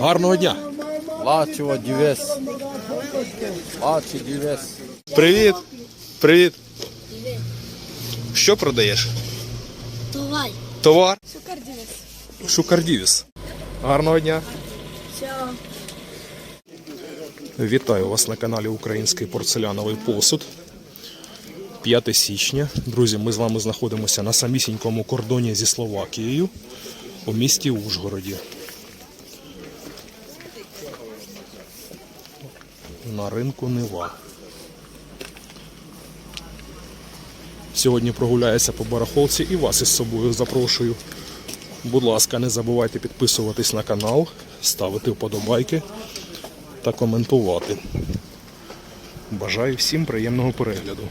Гарного дня! Лачево дівес. Лачі дівес. Привіт! Привіт! Що продаєш? Давай. Товар? Шукардівець. Шукардівіс. Гарного дня! Все. Вітаю вас на каналі Український порцеляновий посуд. 5 січня. Друзі, ми з вами знаходимося на самісінькому кордоні зі Словакією у місті Ужгороді. На ринку Нива. Сьогодні прогуляюся по барахолці і вас із собою запрошую. Будь ласка, не забувайте підписуватись на канал, ставити вподобайки та коментувати. Бажаю всім приємного перегляду.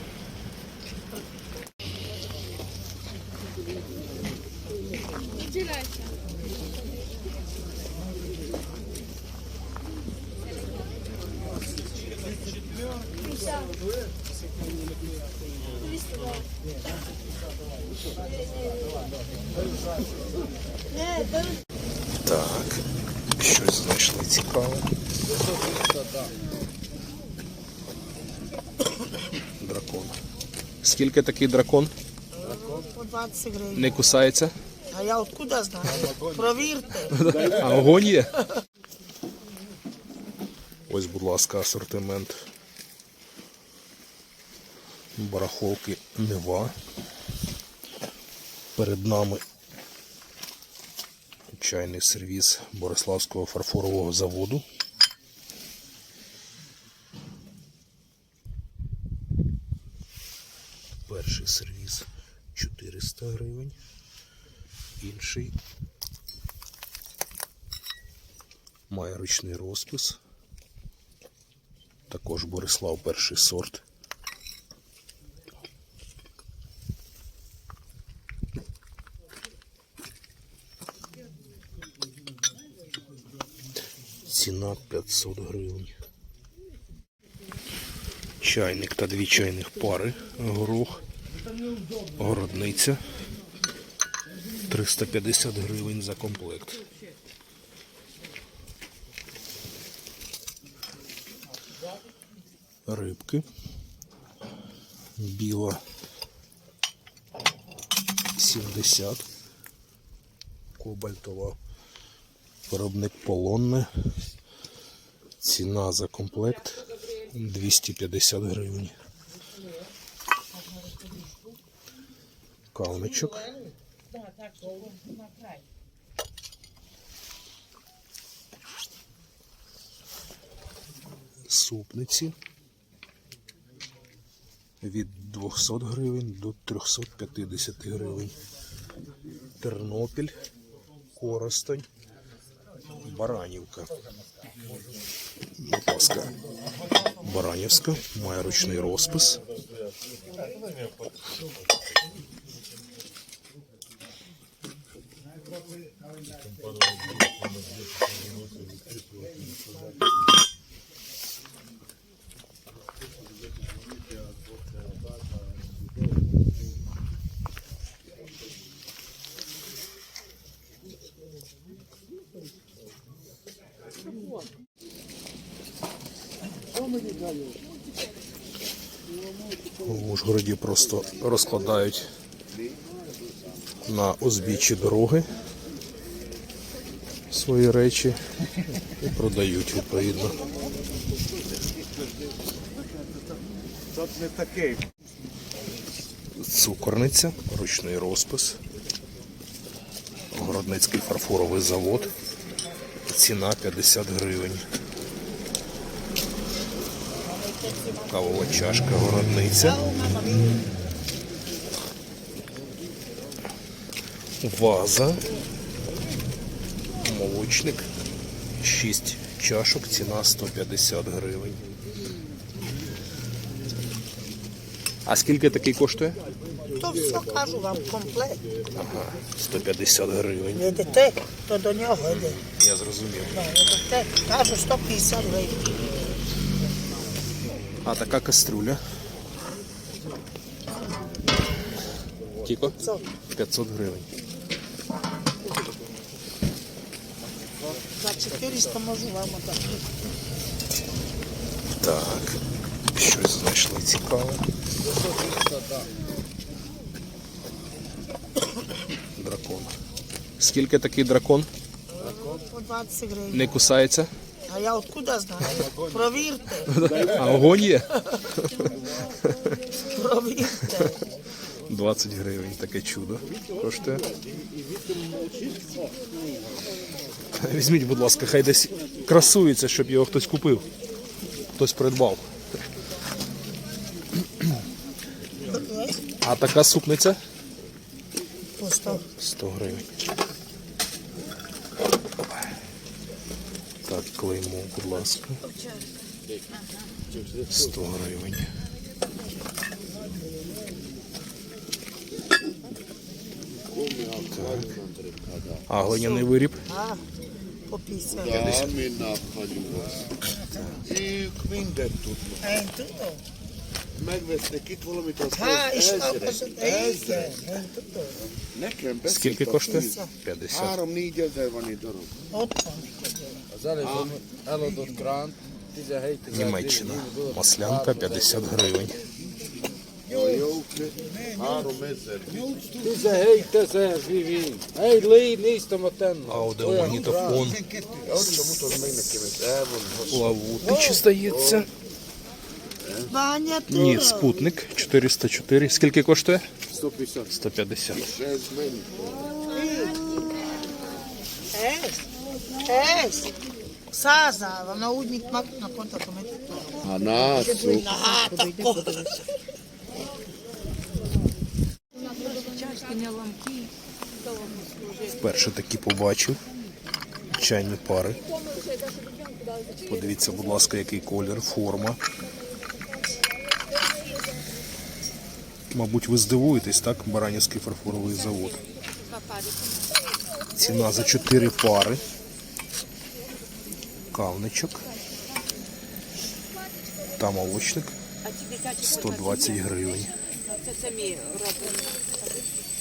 Так, щось знайшли цікаве. Дракон. Скільки такий дракон? По 20 гривень. Не кусається? А я откуда знаю? Провірте. А огонь є? Ось, будь ласка, асортимент барахолки Нева. Перед нами чайний сервіз Бориславського фарфорового заводу. Перший сервіз 400 гривень, інший має ручний розпис. Також Борислав перший сорт. Ціна 500 гривень. Чайник та дві чайних пари. Горох. Городниця. 350 гривень за комплект. рибки. Біла 70. Кобальтова. Виробник полонне. Ціна за комплект 250 гривень. Кавничок. Супниці від 200 гривень до 350 гривень. Тернопіль, Коростень, Баранівка. Будь ласка, Баранівська, має ручний розпис. В Ужгороді просто розкладають на узбіччі дороги свої речі і продають відповідно. Цукорниця, ручний розпис, Городницький фарфоровий завод. Ціна 50 гривень. Кавова чашка городниця. Ваза. Молочник. 6 чашок, ціна 150 гривень. А скільки такий коштує? То все кажу вам комплект. Ага, 150 гривень. Видите, то до нього йде. Я зрозумів. Да, Видите, кажу 150 гривень. А така кастрюля. Кіко? 500 гривень. За 400 можу вам отдати. Так. Щось знайшли цікаве. Дракон. Скільки такий дракон? По 20 гривень. Не кусається? А я откуда знаю? Провірте, А огонь є? провірте. 20 гривень таке чудо коштує. Візьміть, будь ласка, хай десь красується, щоб його хтось купив. Хтось придбав. А така супниця? По 100. 100 гривень. Так, клеймо, будь ласка. 100 гривень. Так. А глиняний виріб? По 50. Ja, minä hajuas. I kvinder тут. Ej, tudo. Megvette valamit az Ha, és ezrek. akkor igen, ej, tudo. Nekem Скільки beszélt a коштує? 50. Három-négy ezer van egy darab. Ott van. Az előbb eladott krán 17 ezer Німеччина. Маслянка 50 гривень. Három ezer. 17 ezer, Vivi. Hey, Lee, néztem a van. Лавутич здається. Vanya, Ні, спутник 404. Скільки коштує? 150. 150. Ez mennyi? Ez, ez. Százával, na úgy, mint magnak mondhatom, hogy A nászok. Na hát akkor. Вперше такі побачив. Чайні пари. Подивіться, будь ласка, який колір, форма. Мабуть, ви здивуєтесь, так? Баранівський фарфоровий завод. Ціна за 4 пари. Кавничок. Та молочник 120 гривень.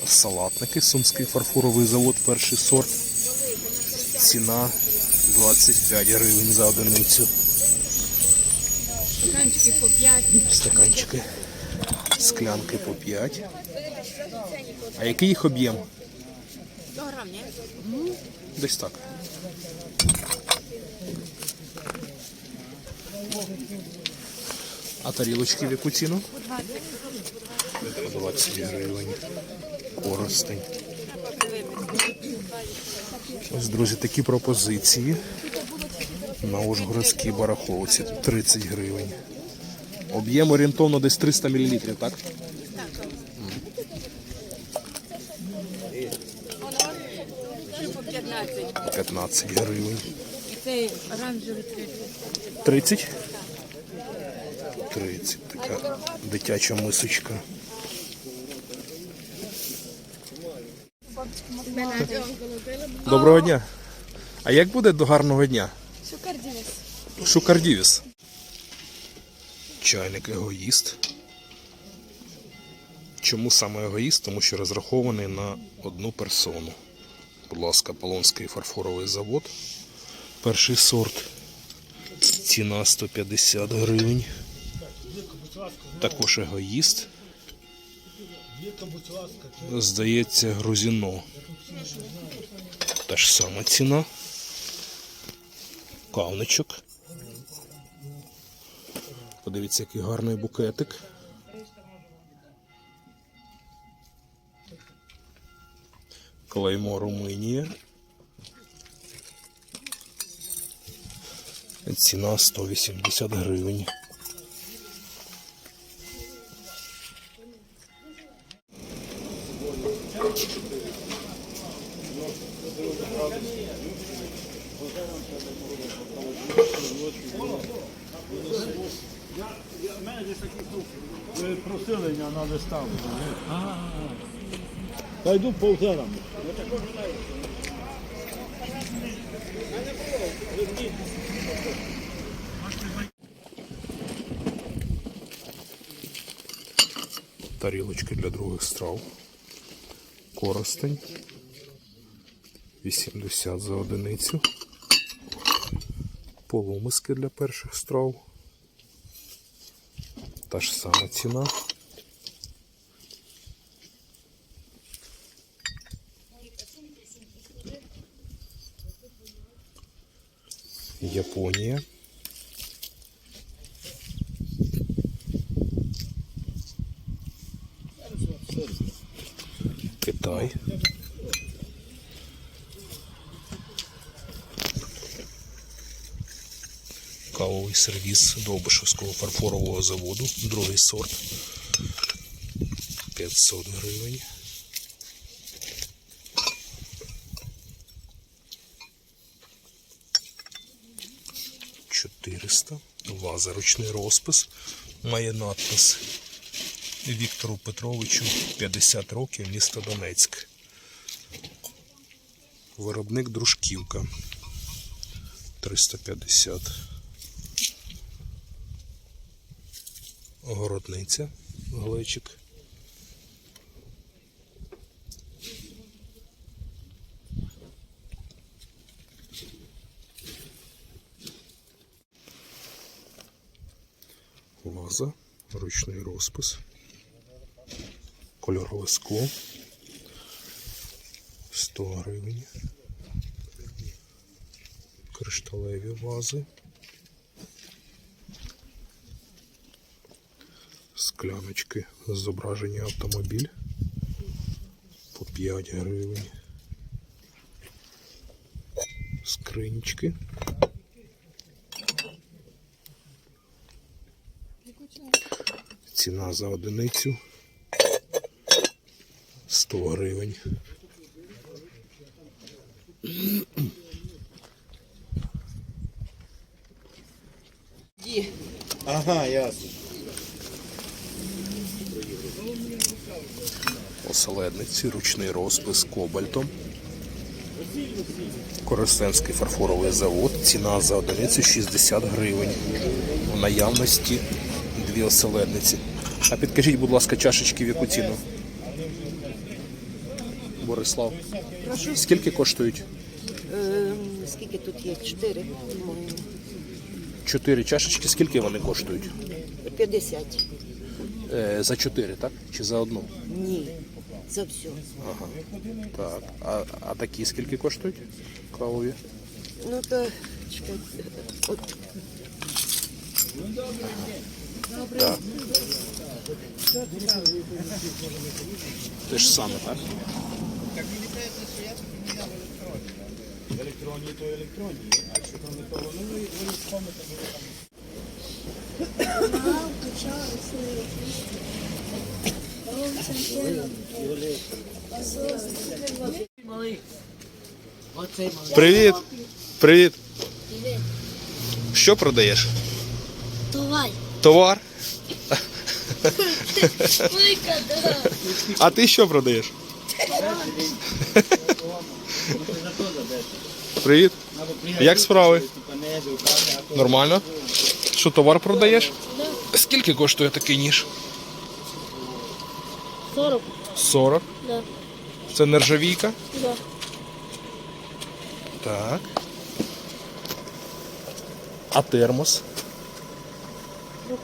Салатники, Сумський фарфоровий завод, перший сорт. Ціна 25 гривень за одиницю. Стаканчики по 5. Стаканчики. Склянки по 5. А який їх об'єм? 100 грам, ні? Десь так. А тарілочки в яку ціну? 20 гривень. Коростень. Ось, друзі, такі пропозиції. На Ужгородській барахолці 30 гривень. Об'єм орієнтовно десь 300 мл, так? По 15. 15 гривень. Цей оранжевий 30. 30? 30. Така дитяча мисочка. Доброго дня. А як буде до гарного дня? Шукардівіс. Чайник егоїст. Чому саме егоїст? Тому що розрахований на одну персону. Будь ласка, Полонський фарфоровий завод. Перший сорт. Ціна 150 гривень. Також егоїст. Здається, грузіно. Та ж сама ціна. Кавничок. Подивіться, який гарний букетик. Клеймо Румунія. Ціна 180 гривень. Та йду по hotelам. тарілочки для других страв. Коростень. 80 за одиницю. Полумиски для перших страв. Та ж сама ціна. Японія. Китай. Кавовий сервіс Довбишевського фарфорового заводу, другий сорт. 500 гривень. Чотириста. Ваза ручний розпис. Має надпис Віктору Петровичу 50 років, місто Донецьк. Виробник Дружківка 350. Городниця глечик. Ваза, ручний розпис, кольорове скло 100 гривень. Кришталеві вази. Скляночки з зображення автомобіль по 5 гривень. Скринічки. Ціна за одиницю 100 гривень. Ага, ясно. Оселедниці, ручний розпис кобальтом. Коростенський фарфоровий завод. Ціна за одиницю 60 гривень. У наявності дві оселедниці. А підкажіть, будь ласка, чашечки в яку ціну? Борислав. Скільки коштують? Ем, Скільки тут є? Чотири, по-моєму. Чотири чашечки. Скільки вони коштують? 50. Е, за чотири, так? Чи за одну? Ні. За все. Так. А, а такі скільки коштують? Кавові? Ну то чекайте. От Так. Те ж саме, так? Привіт! Привіт! Що продаєш? Давай. Товар? А ти що продаєш? Привіт. Як справи? Нормально? Що товар продаєш? Скільки коштує такий ніж? 40. 40. Да. Це нержавійка? Да. Так. А термос?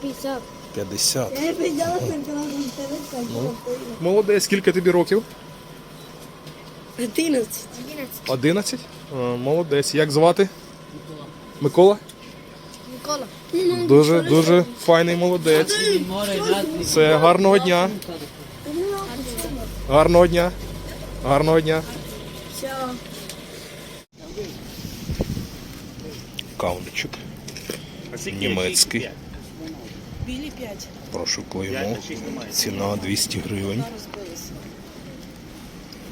50. 50. Я підняла телефон. Молодець, скільки тобі років? 11. 11? А, молодець. Як звати? Микола? Микола. Дуже, дуже файний молодець. Це гарного дня. Гарного дня. Гарного дня. Все. Німецький. Білі 5. Прошу клеймо. Ціна 200 гривень.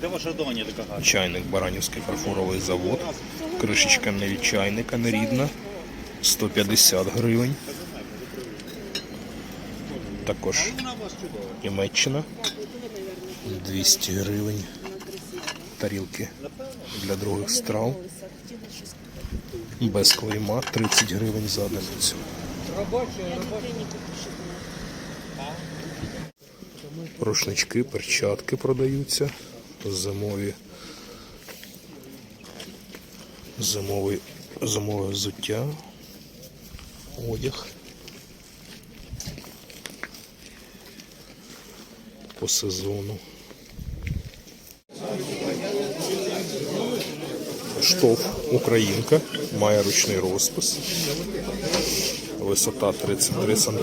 Де ваша доня така гарна? Чайник Баранівський фарфоровий завод. Кришечка не від чайника, не рідна. 150 гривень. Також Німеччина. 200 гривень. Тарілки для других страв. Без клейма 30 гривень за одиницю. Рушнички, перчатки продаються. Зимові. Зимовий, зимове взуття. Одяг. По сезону. Штоф Українка має ручний розпис. Висота 33 см.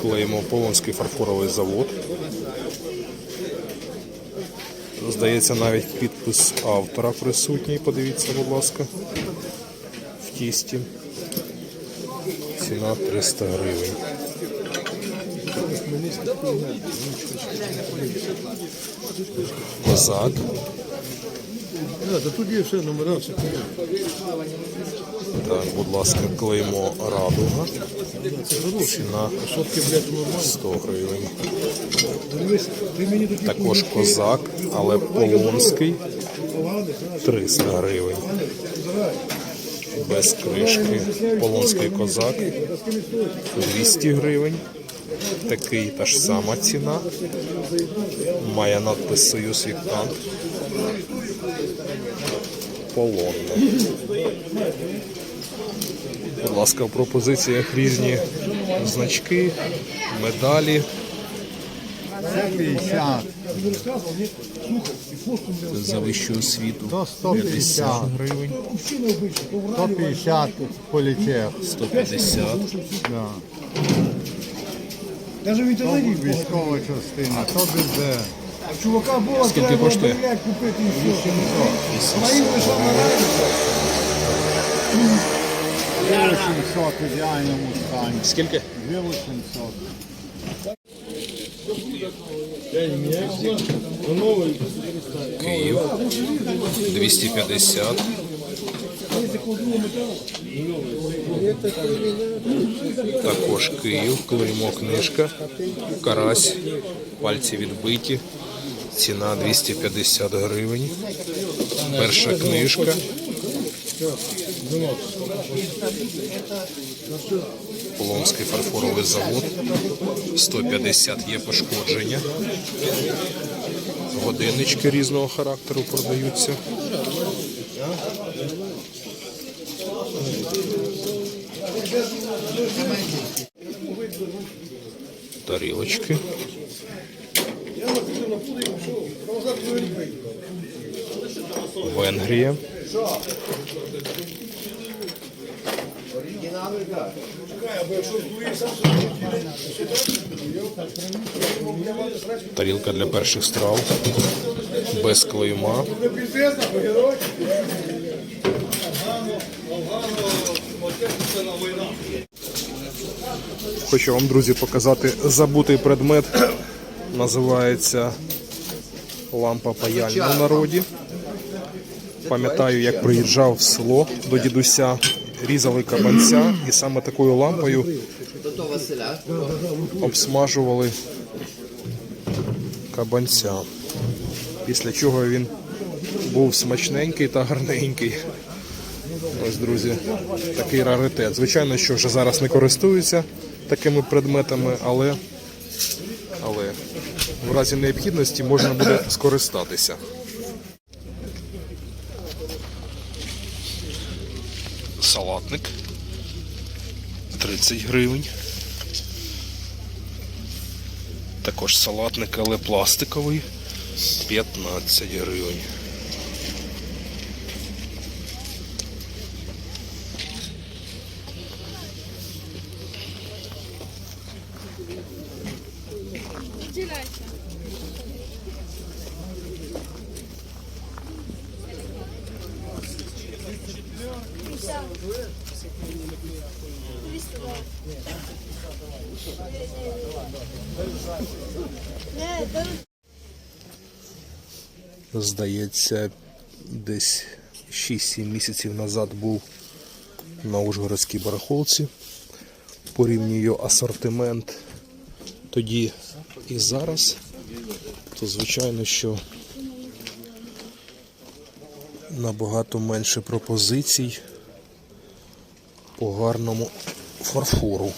Клеїмо Полонський фарфоровий завод. Здається, навіть підпис автора присутній. Подивіться, будь ласка, в тісті. Ціна 300 гривень. Козак. Да, та тут є все номера, все Так, будь ласка, клеймо радуга. Ціна 100 гривень. Дивись, ти мені тут Також козак, але полонський 300 гривень. Без кришки. Полонський козак 200 гривень. Такий та ж сама ціна. Має надпис Союз Віктант. Полонне. Будь ласка, в пропозиціях різні значки, медалі. 50, За вищу освіту До 150. гривень, 150 полетів. 150, Да. Навіть Військова частина, то біде. чувака була Скільки треба коштує? блядь, купити і все. 800. Дві 800 в ідеальному стані. Скільки? Дві 800. Київ 250. Також Київ, клеймо книжка, карась, пальці відбиті. Ціна 250 гривень. Перша книжка. Полонський фарфоровий завод. 150 є пошкодження. Годиннички різного характеру продаються. Тарілочки. Венгрія. Тарілка для перших страв. Без клейма. Хочу вам, друзі, показати забутий предмет. Називається лампа паяльна в народі. Пам'ятаю, як приїжджав в село до дідуся, різали кабанця і саме такою лампою обсмажували кабанця. Після чого він був смачненький та гарненький. Ось, друзі, такий раритет. Звичайно, що вже зараз не користуються такими предметами, але, в разі необхідності можна буде скористатися. Салатник 30 гривень. Також салатник, але пластиковий 15 гривень. Не, то Здається, десь 6-7 місяців назад був на Ужгородській барахолці. Порівнюю асортимент тоді і зараз, то звичайно, що набагато менше пропозицій по гарному фарфору.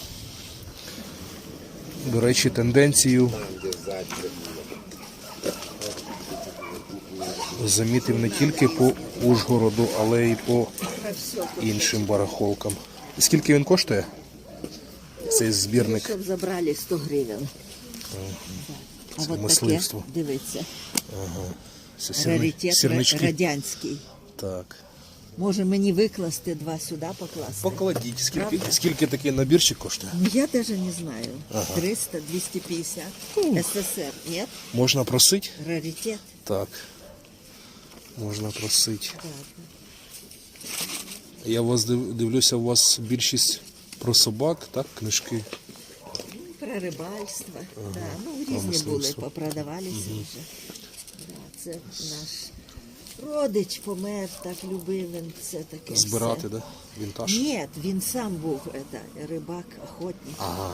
До речі, тенденцію замітив не тільки по Ужгороду, але й по іншим барахолкам. Скільки він коштує? Цей збірник Щоб забрали 100 гривень. А от мисливство. таке, дивіться, Це сірни- раритет сірнички. радянський. Так. Може мені викласти два сюди покласти? Покладіть. Скільки, скільки такий набірчик коштує? Ну, я даже не знаю. 300, 250. СССР, нет? Можна просити? Раритет. Так. Можна просити. Я вас дивлюся, у вас більшість про собак, так? Книжки. Про рибальство. Да. Ну, різні були, попродавалися вже. Да, це наш родич помер, так любив він це таке. Збирати, все. да? Вінтаж. Ні, він сам був это, рибак, охотник. Ага.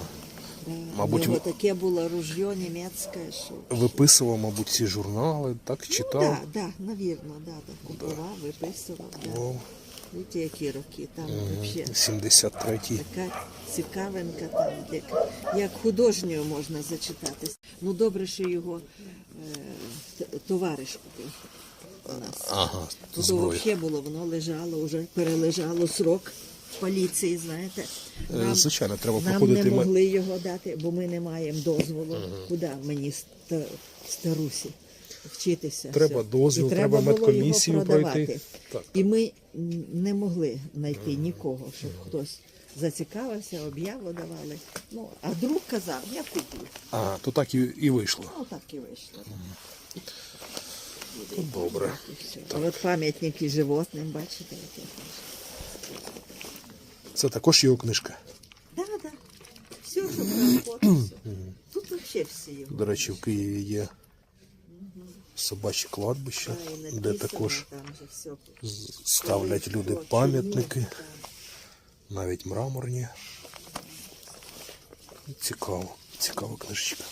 Мабуть, У нього таке було ружьо німецьке, що Виписував, мабуть, ці журнали, так, Ну, читав. да, да, навірно, да, да. Купував, виписував. Да. О, Видите, які роки там взагалі 73-й. така цікавинка, там як, як художньою можна зачитатись. Ну добре, що його е, товариш купив у нас. Ага, Тут зброя. взагалі було, воно лежало, вже перележало срок поліції, знаєте. Е, Звичайно, треба нам проходити не могли його дати, бо ми не маємо дозволу. Куди мені старусі вчитися? Треба все. дозвіл, І треба медкомісію пройти. Так. І ми не могли знайти нікого, щоб хтось зацікавився, об'яву давали. Ну, а друг казав, я куплю. А, то так і, і вийшло. Ну так і вийшло. Добре. І все. А от пам'ятники животним, бачите, яке. Це також його книжка. Так, так. Все, що про охоту. Тут взагалі всі його. До речі, в Києві є собачі кладбища, Та, де також все. ставлять люди пам'ятники, навіть мраморні. Цікаво, цікава книжечка.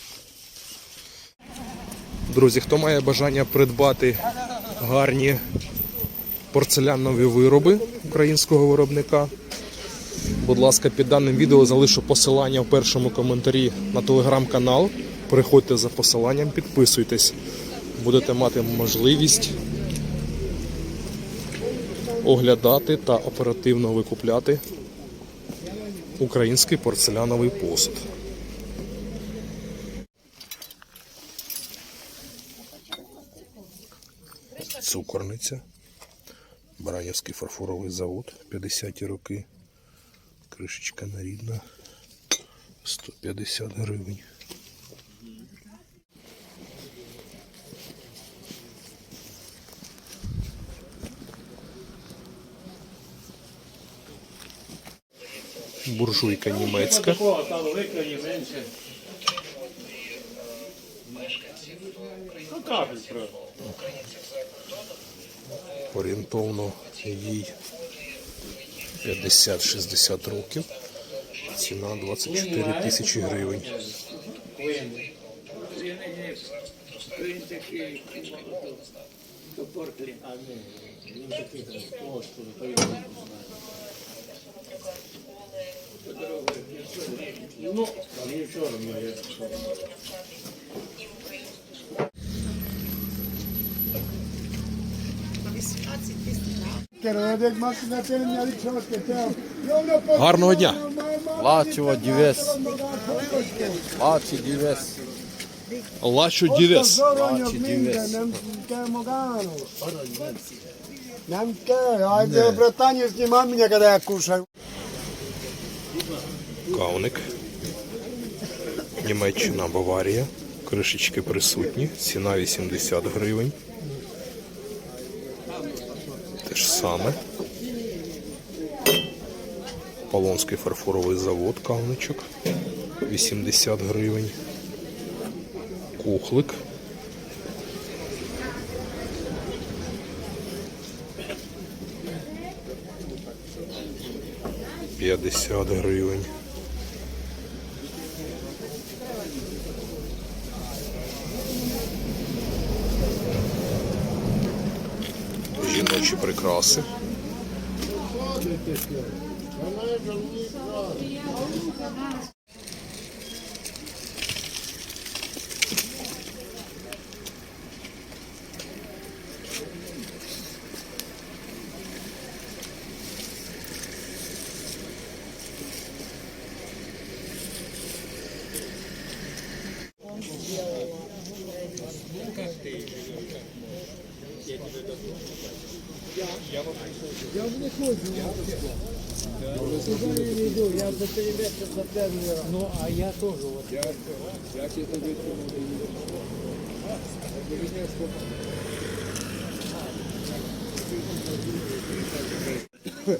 Друзі, хто має бажання придбати гарні порцелянові вироби українського виробника, будь ласка, під даним відео залишу посилання в першому коментарі на телеграм-канал. Переходьте за посиланням, підписуйтесь. Будете мати можливість оглядати та оперативно викупляти український порцеляновий посуд. Цукорниця. Баранівський фарфоровий завод 50-ті роки. Кришечка нарідна. 150 гривень. Буржуйка німецька. Ну. Орієнтовно їй 50-60 років. Ціна 24 тисячі гривень. Ну, вчора Гарного дня! Лачо дівес. Лачі дівес. Лачо Дівес. Лачі дівес. Nem kell, ajde, Британію знімай мене, коли я кушаю. Кауник. Німеччина, Баварія. Кришечки присутні. Ціна 80 гривень. Те ж саме. Полонський фарфоровий завод, кавничок. 80 гривень. Кухлик. П'ятдесят гривень. Жіночі прикраси. Yeah. Ну, а я тоже вот. Я тебе теж. От.